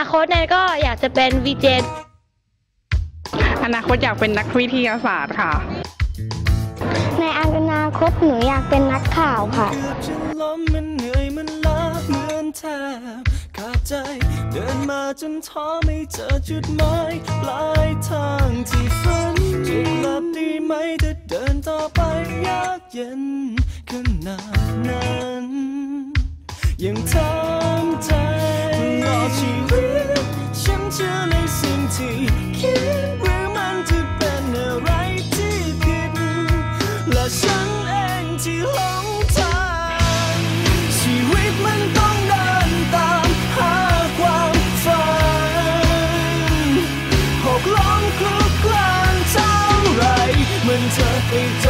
นาคตแนนก็อยากจะเป็นวีเจอนาคตอยากเป็นนักวิทยาศาสตร์ค่ะ ในอนาคตหนูอยากเป็นนักข่าวค่ะเกือบจะล้มมันเหนื่อยมันล้าเหมือนแทบขาดใจ เดินมาจนท้อไม่เจอจุดหมายปลายทางที่ฝันจะกลับดีไหมถ้าเดินต่อไปยากเย็นขนาดนั้นยังทำใจตลอด ชีวิตฉันเชื่อในสิ่งที่คิดหรือมันจะเป็นอะไรที่ผิดและฉันเองที่หลงทางชีวิตมันต้องเดินตามหาความฝันหกล้มคลุกคลานเท่าไรมันจะไปจบ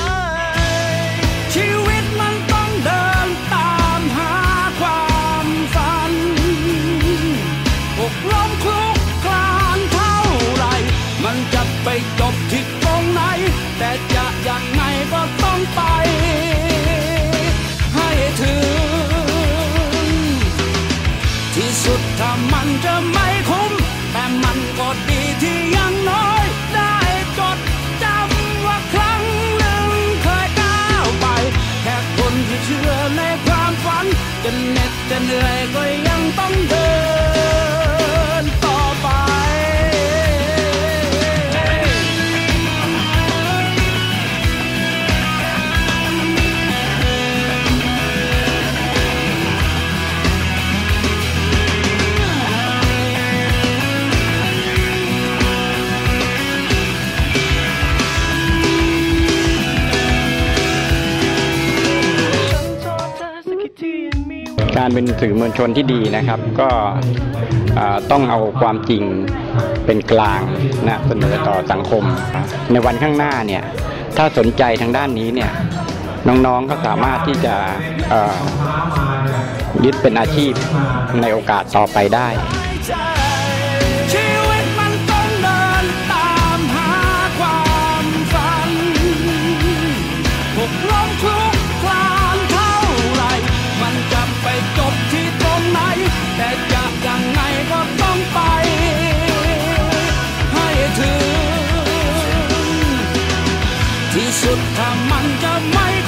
จะเหน็ดจะเหนื่อยก็ยังต้องเดิน การเป็นสื่อมวลชนที่ดีนะครับ ก็ต้องเอาความจริงเป็นกลางนะเสนอต่อสังคม ในวันข้างหน้าเนี่ยถ้าสนใจทางด้านนี้เนี่ยน้องๆก็สามารถที่จะยึดเป็นอาชีพในโอกาสต่อไปได้ สุดถ้ามันจะไม่